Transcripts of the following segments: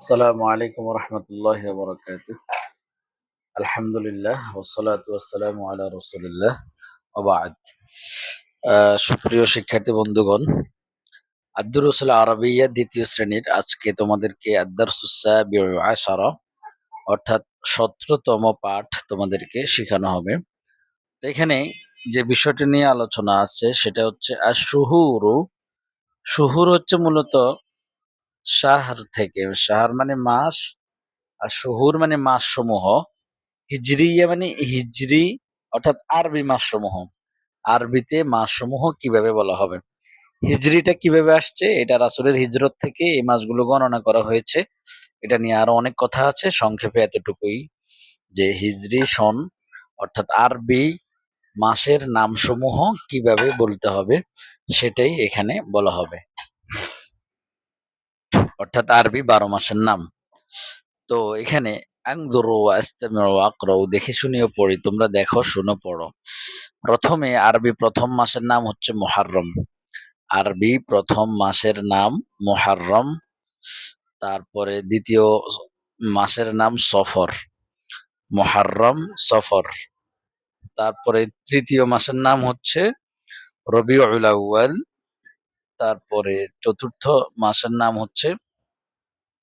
আসসালামু আলাইকুম রহমতুল্লাহ বরকাত আলহামদুলিল্লাহ ওসলাত ওয়াসালামু আলা রসুলিল্লাহ সুপ্রিয় শিক্ষার্থী বন্ধুগণ আব্দুর রসুল আরবিয়া দ্বিতীয় শ্রেণির আজকে তোমাদেরকে আদার সুসা আশারা, অর্থাৎ সতেরোতম পাঠ তোমাদেরকে শেখানো হবে। তো এখানে যে বিষয়টি নিয়ে আলোচনা আছে সেটা হচ্ছে আর শুহুরু শুহুর হচ্ছে মূলত শাহর থেকে, শাহর মানে মাস আর শহুর মানে মাস সমূহ হিজরিয়া মানে হিজরি, অর্থাৎ আরবি মাস সমূহ আরবিতে মাস সমূহ কীভাবে বলা হবে? হিজরিটা কীভাবে আসছে? এটা রাসুলের হিজরত থেকে এই মাসগুলো গণনা করা হয়েছে। এটা নিয়ে আরও অনেক কথা আছে। সংক্ষেপে এতটুকুই যে হিজরি সন, অর্থাৎ আরবি মাসের নামসমূহ কীভাবে বলতে হবে, সেটাই এখানে বলা হবে। অর্থাৎ আরবি বারো মাসের নাম। তো এখানে দেখে শুনিও পড়ি, তোমরা দেখো, শুনো, পড়ো। প্রথমে আরবি প্রথম মাসের নাম হচ্ছে মোহাররম। আরবি প্রথম মাসের নাম মোহাররম, তারপরে দ্বিতীয় মাসের নাম সফর। মোহাররম, সফর। তারপরে তৃতীয় মাসের নাম হচ্ছে আউয়াল, তারপরে চতুর্থ মাসের নাম হচ্ছে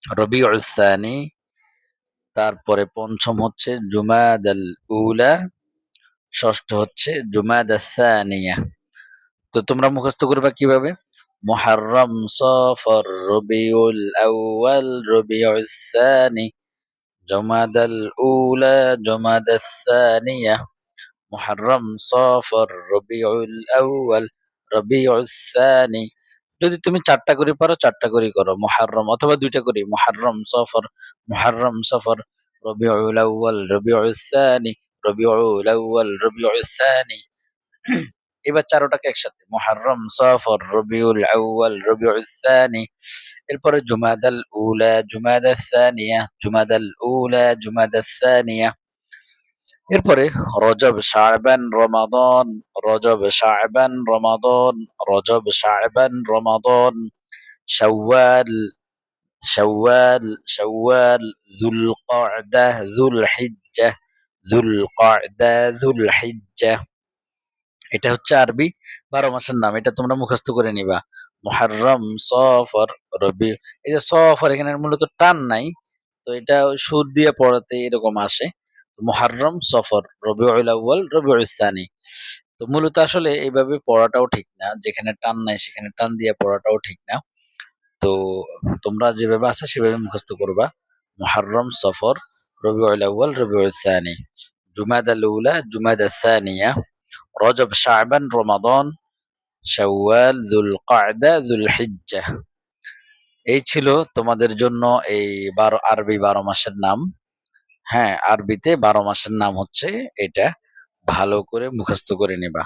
রবিউল সানি, তারপরে পঞ্চম হচ্ছে জুমাদ আল উলা, ষষ্ঠ হচ্ছে জুমাদ সানিয়া। তো তোমরা মুখস্থ করবা কীভাবে? মুহাররম সফর রবিউল আউয়াল রবিউল সানি আল উলা জুমাদ সানিয়া। মুহাররম সফর রবিউল আউয়াল রবিউল সানি যদি তুমি চারটা করে পারো, চারটা করে করো। মহারম অথবা দুইটা করি মহারম সফর মহারম সফর। রবিউল আউয়াল, রবিউল সানি, রবিউল আউয়াল, রবিউল সানি। এবার চারোটাকে একসাথে। মহারম সফর, রবিউল আউয়াল, রবিউল সানি। এরপরে জুমাদাল উলা জুমাদা সানিয়া, জুমাদাল উলা জুমাদা সানিয়া। এরপরে রজব শাহবান রমাদন, রজব শাহবান রমাদন, রজব শাহবান রমাদন, শাওয়াল শাওয়াল শাওয়াল যুল কয়দা যুল হিজ্জা যুল কয়দা যুল হিজ্জা এটা হচ্ছে আরবি, বারো মাসের নাম, এটা তোমরা মুখস্থ করে নিবা। মুহাররম, সফর, রবি, এই যে সফর, এখানে মূলত টান নাই, তো এটা সুর দিয়ে পড়াতে এরকম আসে। মহারম সফর, রবিউল আউ্বাল রবিউল সানি। তো মূলত আসলে এইভাবে পড়াটাও ঠিক না, যেখানে টান নাই সেখানে টান দিয়ে পড়াটাও ঠিক না। তো তোমরা যেভাবে আছে সেভাবে মুখস্থ করবা। মহারম সফর, রবিউল আউ্বাল রবিউল সানি। জুমাদ আলউলা জুমাদ সানিয়া। রজব শাহবান রমাদন, শাওয়াল দুল কায়দা দুল হিজ্জা এই ছিল তোমাদের জন্য এই বারো, আরবি বারো মাসের নাম। হ্যাঁ আরবিতে বারো মাসের নাম হচ্ছে এটা। ভালো করে মুখস্থ করে নিবা।